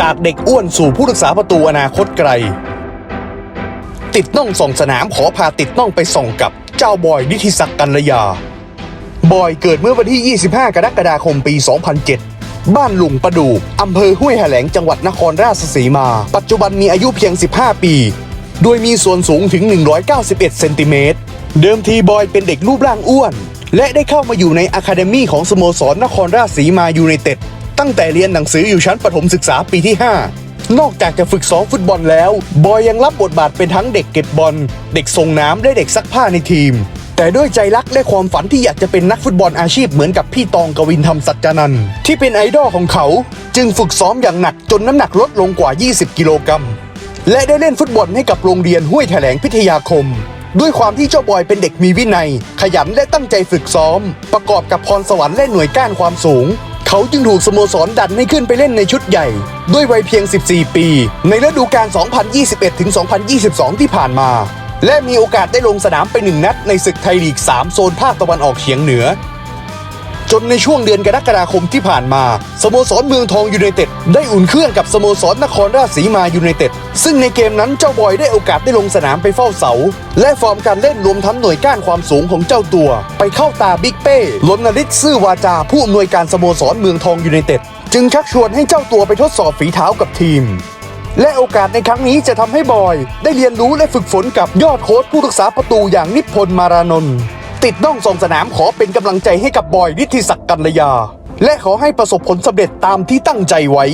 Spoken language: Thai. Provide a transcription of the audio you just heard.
จากเด็กอ้วนสู่ผู้รักษาประตูอนาคตไกล ติดน่องส่องสนามขอพาติดน่องไปส่องกับเจ้าบอยนิธิศักดิ์กัลยา บอยเกิดเมื่อวันที่ 25 กรกฎาคมปี 2007 บ้านลุงประดูกอำเภอห้วยแถลงจังหวัดนครราชสีมา ปัจจุบันมีอายุเพียง 15 ปี โดยมีส่วนสูงถึง 191 เซนติเมตร เดิมทีบอยเป็นเด็กรูปร่างอ้วน และได้เข้ามาอยู่ในอะคาเดมี่ของสโมสรนครราชสีมายูไนเต็ด ตั้งแต่เรียนหนังสืออยู่ชั้นประถมศึกษาปีที่ 5 นอกจากจะฝึกซ้อมฟุตบอลแล้ว บอยยังรับบทบาทเป็นทั้งเด็กเก็บบอล เด็กส่งน้ำและเด็กซักผ้าในทีม แต่ด้วยใจรักและความฝันที่อยากจะเป็นนักฟุตบอลอาชีพเหมือนกับพี่ตองกวินธรรมสัจจานันท์ที่เป็นไอดอลของเขา จึงฝึกซ้อมอย่างหนักจนน้ำหนักลดลงกว่า 20 กิโลกรัมและได้เล่นฟุตบอลให้กับโรงเรียนห้วยแถลงพิทยาคมด้วยความที่เจ้าบอยเป็นเด็กมีวินัย ขยันและตั้งใจฝึกซ้อม ประกอบกับพรสวรรค์และหน่วยก้านความสูง เขาจึงถูกสโมสรดันให้ขึ้นไปเล่นในชุดใหญ่ ด้วยวัยเพียง 14 ปี ในฤดูกาล 2021-2022 ที่ผ่านมา และมีโอกาสได้ลงสนามไปหนึ่งนัดในศึกไทยลีก 3 โซนภาคตะวันออกเฉียงเหนือ จนในช่วงเดือนกรกฎาคมที่ผ่านมา สโมสรเมืองทองยูไนเต็ดได้อุ่นเครื่องกับสโมสรนครราชสีมายูไนเต็ดซึ่งในเกมนั้นเจ้าบอยได้โอกาสได้ลงสนามไปเฝ้าเสา และฟอร์มการเล่นรวมทั้งหน่วยก้านความสูงของเจ้าตัว ไปเข้าตาบิ๊กเป้ลนลิตซื่อวาจาผู้อำนวยการสโมสรเมืองทองยูไนเต็ดจึงชักชวนให้เจ้าตัวไปทดสอบฝีเท้ากับทีมและโอกาสในครั้งนี้จะทำให้บอย ได้เรียนรู้และฝึกฝนกับยอดโค้ชผู้รักษาประตูอย่างนิพนธ์มารานนท์ ติดน่องส่งสนามขอเป็นกำลังใจให้กับบอยนิธิศักดิ์กัลยา และขอให้ประสบผลสำเร็จตามที่ตั้งใจไว้